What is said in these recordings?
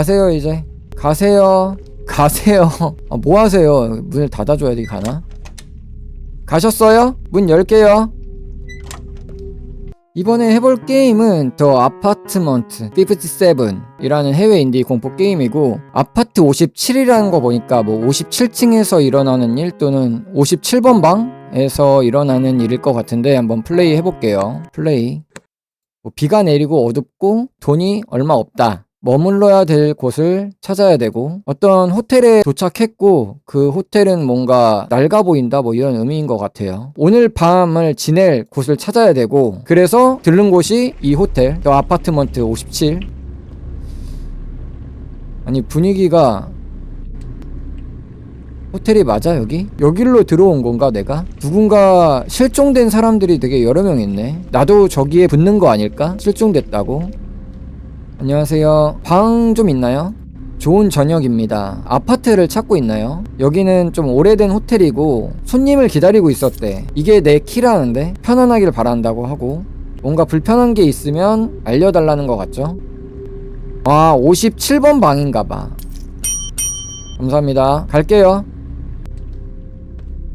가세요 이제. 가세요. 가세요. 아, 뭐 하세요? 문을 닫아줘야 돼 가나? 가셨어요? 문 열게요. 이번에 해볼 게임은 더 아파트먼트 57이라는 해외 인디 공포 게임이고 아파트 57이라는 거 보니까 뭐 57층에서 일어나는 일 또는 57번 방에서 일어나는 일일 것 같은데 한번 플레이 해볼게요. 플레이. 뭐 비가 내리고 어둡고 돈이 얼마 없다. 머물러야 될 곳을 찾아야 되고 어떤 호텔에 도착했고 그 호텔은 뭔가 낡아 보인다 뭐 이런 의미인 것 같아요. 오늘 밤을 지낼 곳을 찾아야 되고 그래서 들른 곳이 이 호텔 더 아파트먼트 57 아니 분위기가 호텔이 맞아 여기? 여길로 들어온 건가 내가? 누군가 실종된 사람들이 되게 여러 명 있네 나도 저기에 붙는 거 아닐까? 실종됐다고 안녕하세요 방 좀 있나요? 좋은 저녁입니다 아파트를 찾고 있나요? 여기는 좀 오래된 호텔이고 손님을 기다리고 있었대 이게 내 키라는데 편안하길 바란다고 하고 뭔가 불편한 게 있으면 알려달라는 것 같죠? 아 57번 방인가 봐 감사합니다 갈게요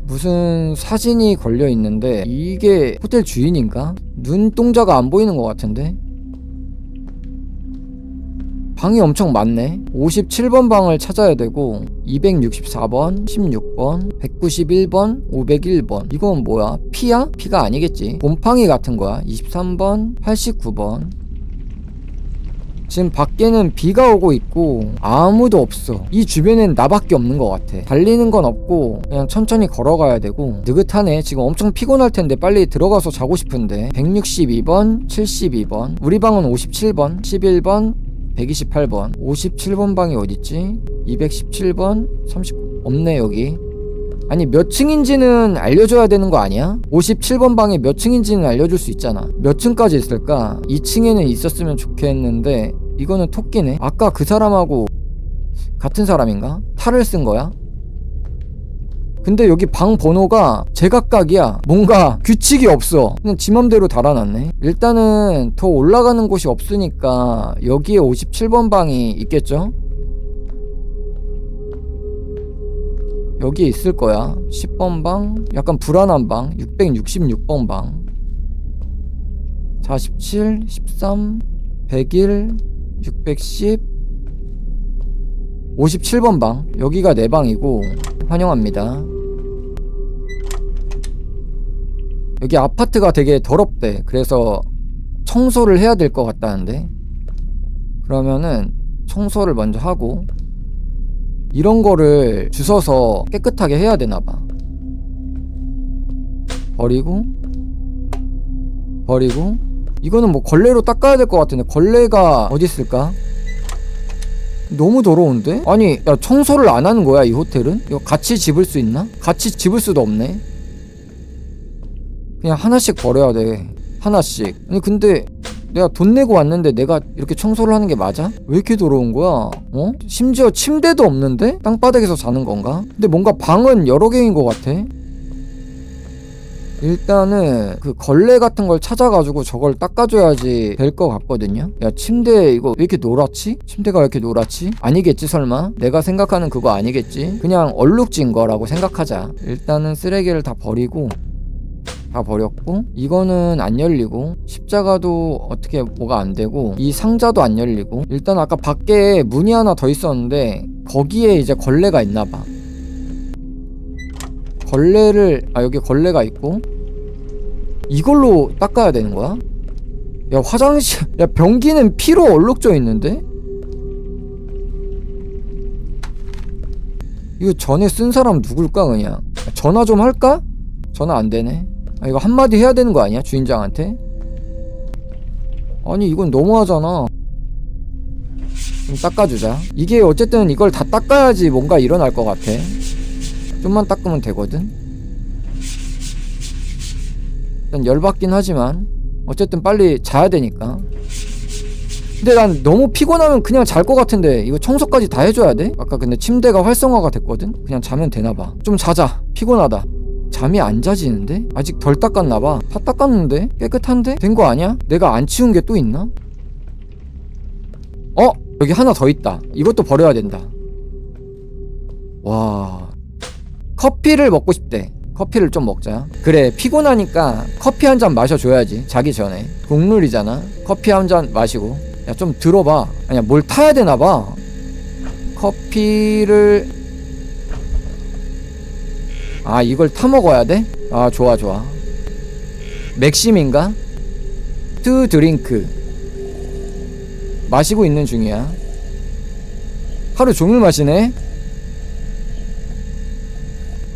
무슨 사진이 걸려 있는데 이게 호텔 주인인가? 눈동자가 안 보이는 것 같은데? 방이 엄청 많네. 57번 방을 찾아야 되고 264번, 16번, 191번, 501번. 이건 뭐야? 피야? 피가 아니겠지. 곰팡이 같은 거야. 23번, 89번. 지금 밖에는 비가 오고 있고 아무도 없어 이 주변엔 나밖에 없는 것 같아 달리는 건 없고 그냥 천천히 걸어가야 되고 느긋하네 지금 엄청 피곤할 텐데 빨리 들어가서 자고 싶은데 162번 72번 우리 방은 57번 11번 128번 57번 방이 어딨지 217번 39 없네 여기 아니 몇 층인지는 알려줘야 되는 거 아니야? 57번 방에 몇 층인지는 알려줄 수 있잖아 몇 층까지 있을까? 2층에는 있었으면 좋겠는데 이거는 토끼네 아까 그 사람하고 같은 사람인가? 탈을 쓴 거야? 근데 여기 방 번호가 제각각이야 뭔가 규칙이 없어 그냥 지 맘대로 달아놨네 일단은 더 올라가는 곳이 없으니까 여기에 57번 방이 있겠죠? 여기에 있을 거야. 10번 방, 약간 불안한 방, 666번 방, 47, 13, 101, 610, 57번 방. 여기가 내 방이고, 환영합니다. 여기 아파트가 되게 더럽대. 그래서 청소를 해야 될 것 같다는데. 그러면은 청소를 먼저 하고, 이런 거를 주워서 깨끗하게 해야 되나 봐. 버리고 버리고 이거는 뭐 걸레로 닦아야 될 것 같은데 걸레가 어디 있을까? 너무 더러운데? 아니 야 청소를 안 하는 거야 이 호텔은? 이거 같이 집을 수 있나? 같이 집을 수도 없네 그냥 하나씩 버려야 돼 하나씩 아니 근데 내가 돈 내고 왔는데 내가 이렇게 청소를 하는 게 맞아? 왜 이렇게 더러운 거야? 어? 심지어 침대도 없는데? 땅바닥에서 자는 건가? 근데 뭔가 방은 여러 개인 것 같아. 일단은 그 걸레 같은 걸 찾아가지고 저걸 닦아줘야지 될 것 같거든요. 야 침대 이거 왜 이렇게 노랗지? 침대가 왜 이렇게 노랗지? 아니겠지 설마? 내가 생각하는 그거 아니겠지? 그냥 얼룩진 거라고 생각하자. 일단은 쓰레기를 다 버리고 다 버렸고 이거는 안 열리고 십자가도 어떻게 뭐가 안 되고 이 상자도 안 열리고 일단 아까 밖에 문이 하나 더 있었는데 거기에 이제 걸레가 있나 봐 걸레를 아 여기 걸레가 있고 이걸로 닦아야 되는 거야? 야 화장실 야 변기는 피로 얼룩져 있는데? 이거 전에 쓴 사람 누굴까 그냥 전화 좀 할까? 전화 안 되네 아, 이거 한마디 해야 되는 거 아니야? 주인장한테? 아니, 이건 너무하잖아. 좀 닦아주자. 이게 어쨌든 이걸 다 닦아야지 뭔가 일어날 것 같아. 좀만 닦으면 되거든? 일단 열받긴 하지만, 어쨌든 빨리 자야 되니까. 근데 난 너무 피곤하면 그냥 잘 것 같은데, 이거 청소까지 다 해줘야 돼? 아까 근데 침대가 활성화가 됐거든? 그냥 자면 되나봐. 좀 자자. 피곤하다. 잠이 안 자지는데? 아직 덜 닦았나봐 다 닦았는데? 깨끗한데? 된 거 아니야? 내가 안 치운 게 또 있나? 어? 여기 하나 더 있다. 이것도 버려야 된다. 와. 커피를 먹고 싶대. 커피를 좀 먹자. 그래, 피곤하니까 커피 한 잔 마셔줘야지. 자기 전에. 국룰이잖아. 커피 한 잔 마시고. 야, 좀 들어봐. 아니야, 뭘 타야 되나봐. 커피를. 아, 이걸 타 먹어야 돼? 아, 좋아, 좋아. 맥심인가? 투 드링크. 마시고 있는 중이야. 하루 종일 마시네?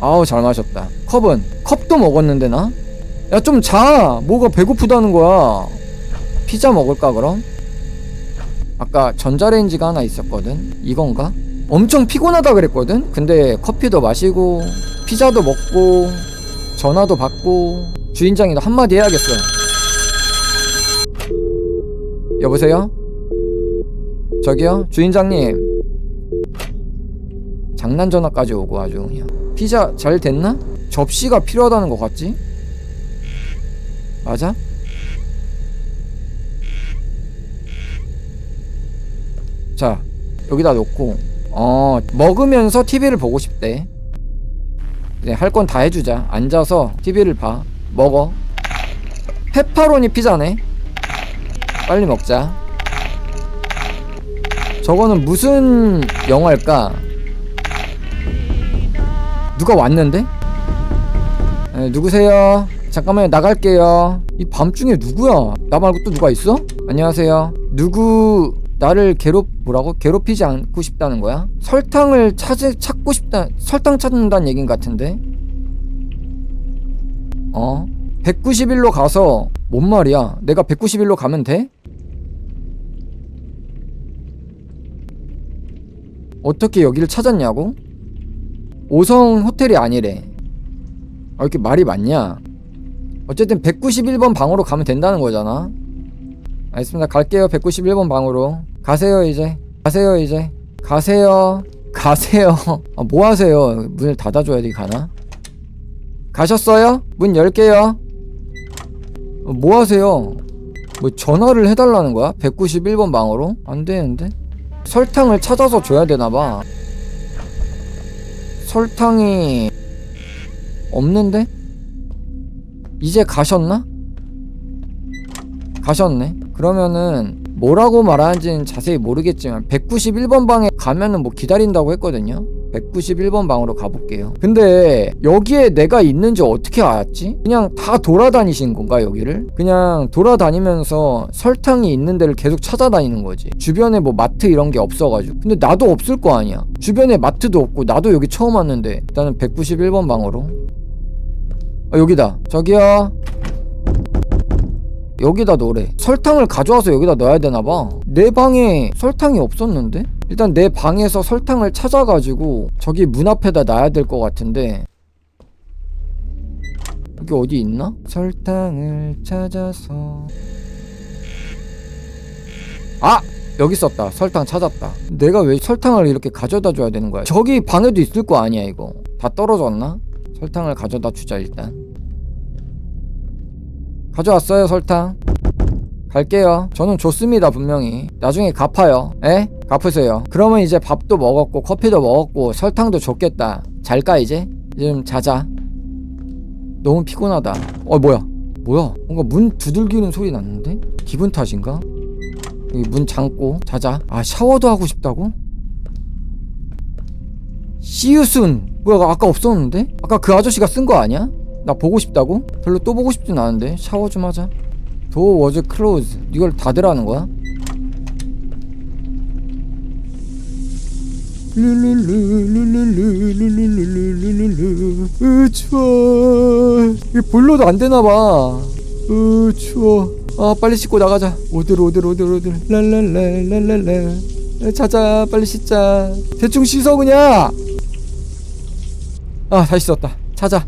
아우 잘 마셨다 컵은 컵도 먹었는데 나? 야 좀 자! 뭐가 배고프다는 거야 피자 먹을까 그럼? 아까 전자레인지가 하나 있었거든 이건가? 엄청 피곤하다 그랬거든? 근데 커피도 마시고 피자도 먹고 전화도 받고 주인장이도 한마디 해야겠어 여보세요? 저기요? 주인장님 장난 전화까지 오고 아주 그냥 피자 잘 됐나? 접시가 필요하다는 것 같지? 맞아? 자 여기다 놓고 어 먹으면서 TV를 보고 싶대 이제 할 건 다 해주자 앉아서 TV를 봐 먹어 페퍼로니 피자네 빨리 먹자 저거는 무슨 영화일까? 누가 왔는데? 에, 누구세요? 잠깐만요 나갈게요 이 밤중에 누구야? 나 말고 또 누가 있어? 안녕하세요 누구 나를 괴롭 뭐라고? 괴롭히지 않고 싶다는 거야? 설탕을 찾 찾고 싶다 설탕 찾는다는 얘긴 같은데 어? 191로 가서 뭔 말이야 내가 191로 가면 돼? 어떻게 여기를 찾았냐고? 5성 호텔이 아니래. 아, 이렇게 말이 많냐? 어쨌든 191번 방으로 가면 된다는 거잖아. 알겠습니다. 갈게요. 191번 방으로. 가세요, 이제. 가세요, 이제. 가세요. 가세요. 아, 뭐 하세요? 문을 닫아줘야 돼, 가나? 가셨어요? 문 열게요. 어, 뭐 하세요? 뭐 전화를 해달라는 거야? 191번 방으로? 안 되는데? 설탕을 찾아서 줘야 되나봐. 설탕이 없는데? 이제 가셨나? 가셨네. 그러면은 뭐라고 말하는지는 자세히 모르겠지만 191번 방에 가면은 뭐 기다린다고 했거든요. 191번 방으로 가볼게요. 근데 여기에 내가 있는지 어떻게 알았지? 그냥 다 돌아다니신 건가 여기를? 그냥 돌아다니면서 설탕이 있는 데를 계속 찾아다니는 거지. 주변에 뭐 마트 이런 게 없어가지고. 근데 나도 없을 거 아니야. 주변에 마트도 없고 나도 여기 처음 왔는데 일단은 191번 방으로. 아 여기다. 저기요. 여기다 넣으래. 설탕을 가져와서 여기다 넣어야 되나봐. 내 방에 설탕이 없었는데? 일단 내 방에서 설탕을 찾아가지고 저기 문 앞에다 놔야 될 것 같은데. 여기 어디 있나? 설탕을 찾아서. 아! 여기 있었다. 설탕 찾았다. 내가 왜 설탕을 이렇게 가져다 줘야 되는 거야? 저기 방에도 있을 거 아니야, 이거. 다 떨어졌나? 설탕을 가져다 주자, 일단. 가져왔어요 설탕 갈게요 저는 좋습니다 분명히 나중에 갚아요 에? 갚으세요 그러면 이제 밥도 먹었고 커피도 먹었고 설탕도 줬겠다 잘까 이제? 좀 자자 너무 피곤하다 어 뭐야 뭐야 뭔가 문 두들기는 소리 났는데? 기분 탓인가? 여기 문 잠고 자자 아 샤워도 하고 싶다고? 시유순 뭐야 아까 없었는데? 아까 그 아저씨가 쓴 거 아니야? 나 보고 싶다고? 별로 또 보고 싶진 않은데. 샤워 좀 하자. 도 워즈 클로즈 이걸 닫으라는 거야? 으 추워. 이게 볼로도 안 되나봐. 으 추워. 아 빨리 씻고 나가자. 오들 오들 오들 오들. 랄랄랄랄랄라 자자 빨리 씻자. 대충 씻어 그냥. 아 다시 씻었다. 자자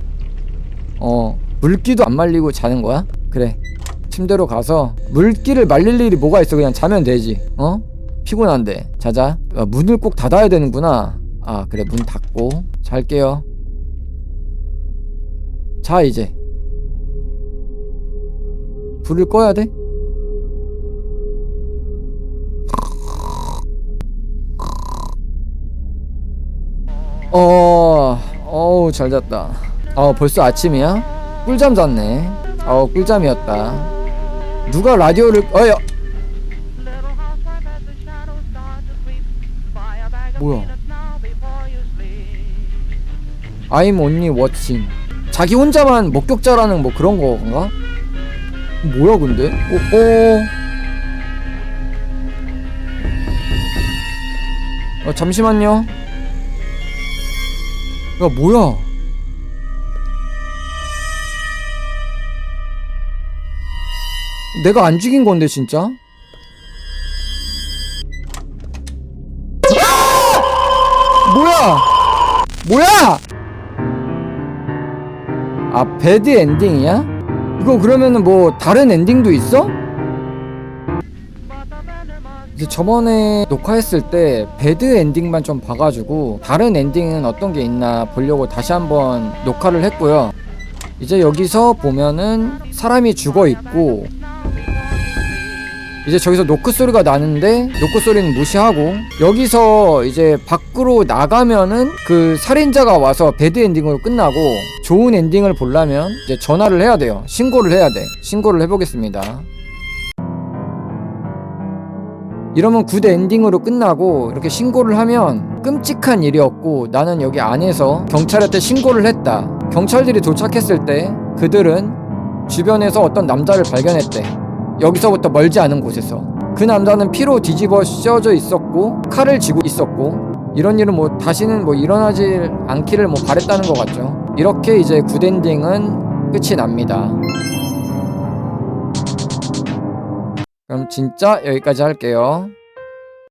어 물기도 안 말리고 자는 거야? 그래. 침대로 가서 물기를 말릴 일이 뭐가 있어? 그냥 자면 되지. 어? 피곤한데. 자자. 아, 문을 꼭 닫아야 되는구나. 아 그래. 문 닫고 잘게요. 자 이제. 불을 꺼야 돼? 어, 어우, 잘 잤다. 어 벌써 아침이야? 꿀잠 잤네. 어 꿀잠이었다. 누가 라디오를 어여 뭐야? I'm only watching. 자기 혼자만 목격자라는 뭐 그런 거인가? 뭐야 근데? 어, 어. 어 잠시만요. 야 뭐야? 내가 안 죽인 건데 진짜? 아! 뭐야? 뭐야? 아 배드 엔딩이야? 이거 그러면은 뭐 다른 엔딩도 있어? 이제 저번에 녹화했을 때 배드 엔딩만 좀 봐가지고 다른 엔딩은 어떤 게 있나 보려고 다시 한번 녹화를 했고요. 이제 여기서 보면은 사람이 죽어 있고 이제 저기서 노크 소리가 나는데 노크 소리는 무시하고 여기서 이제 밖으로 나가면은 그 살인자가 와서 배드 엔딩으로 끝나고 좋은 엔딩을 보려면 이제 전화를 해야 돼요. 신고를 해야 돼. 신고를 해보겠습니다. 이러면 굿 엔딩으로 끝나고 이렇게 신고를 하면 끔찍한 일이었고 나는 여기 안에서 경찰한테 신고를 했다. 경찰들이 도착했을 때 그들은 주변에서 어떤 남자를 발견했대. 여기서부터 멀지 않은 곳에서 그 남자는 피로 뒤집어 씌어져 있었고 칼을 쥐고 있었고 이런 일은 뭐 다시는 뭐 일어나지 않기를 뭐 바랬다는 것 같죠. 이렇게 이제 굿 엔딩은 끝이 납니다. 그럼 진짜 여기까지 할게요.